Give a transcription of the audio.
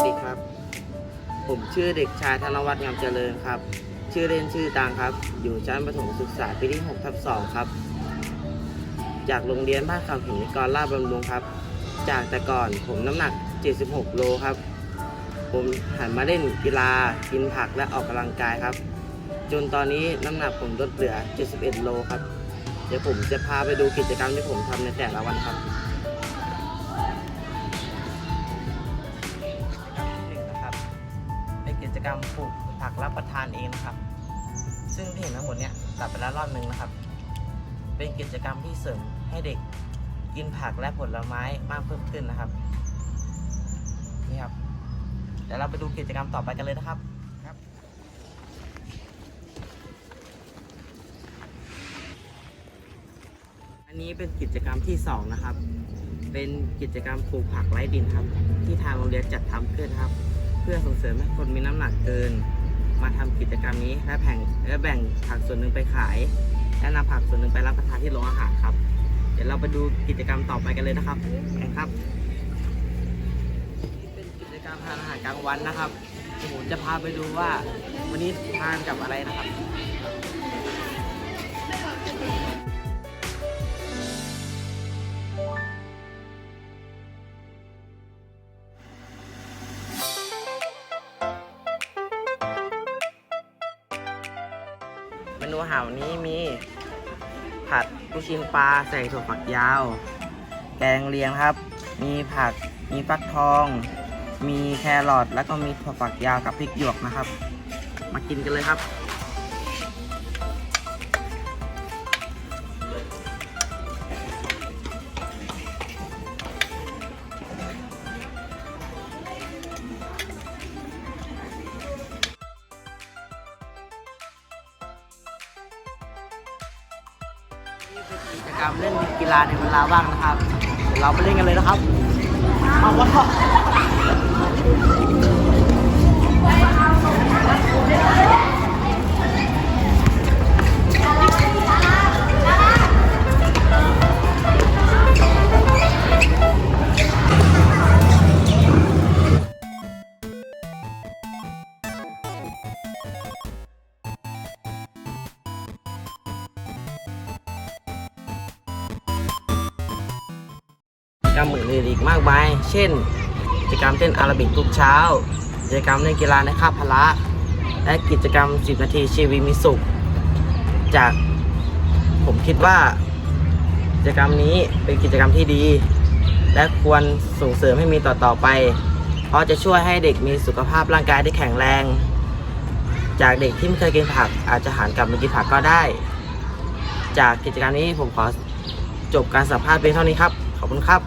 วัสดีครับ ผมชื่อเด็กชายธนวัฒน์งามเจริญครับ ชื่อเล่นชื่อตังครับ อยู่ชั้นประถมศึกษาปีที่6ทับ2ครับ จากโรงเรียนบ้านเขาหินกรลาบำรุงครับ จากแต่ก่อนผมน้ำหนัก 76 โลครับ ผมหันมาเล่นกีฬากินผักและออกกำลังกายครับ จนตอนนี้น้ำหนักผมลดเหลือ 71 โลครับ เดี๋ยวผมจะพาไปดูกิจกรรมที่ผมทำในแต่ละวันครับ กิจกรรมปลูกผักรับประทานเองนะครับ ซึ่งที่เห็นทั้งหมดเนี่ยตัดไปแล้วรอบหนึ่งนะครับ เป็นกิจกรรมที่เสริมให้เด็กกินผักและผลไม้มากเพิ่มขึ้นนะครับนี่ครับเดี๋ยวเราไปดูกิจกรรมต่อไปกันเลยนะครับครับ อันนี้เป็นกิจกรรมที่สองนะครับ เป็นกิจกรรมปลูกผักไร้ดินครับ ที่ทางโรงเรียนจัดทำขึ้นครับ เพื่อส่งเสริมให้คนมีน้ำหนักเกิน มาทำกิจกรรมนี้และแบ่งและแบ่งผักส่วนหนึ่งไปขาย และนำผักส่วนหนึ่งไปรับประทานที่โรงอาหารครับ เดี๋ยวเราไปดูกิจกรรมต่อไปกันเลยนะครับเองครับเป็นกิจกรรมทานอาหารกลางวันนะครับผมจะพาไปดูว่าวันนี้ทานกับอะไรนะครับ นูอาหารวันนี้มี ผัดลูกชิ้นปลาใส่ถั่วฝักยาว แกงเลียงครับ มีผัก มีฟักทอง มีแครอทแล้วก็มีถั่วฝักยาวกับพริกหยวกนะครับ มากินกันเลยครับ กิจกรรมเล่นกีฬาในเวลาว่างนะครับ เราไปเล่นกันเลยนะครับ เอาวะ รมอื่นๆอีกมากมาย เช่น กิจกรรมเต้นอาราบิกทุกเช้า กิจกรรมเล่นกีฬาในคาบพละ และกิจกรรม 10 นาทีชีวิตมีสุข จากผมคิดว่า กิจกรรมนี้เป็นกิจกรรมที่ดี และควรส่งเสริมให้มีต่อๆไป เพราะจะช่วยให้เด็กมีสุขภาพร่างกายที่แข็งแรง จากเด็กที่ไม่เคยกินผักอาจจะหันกลับมากินผักก็ได้ จากกิจกรรมนี้ผมขอจบการสัมภาษณ์เพียงเท่านี้ครับ ขอบคุณครับ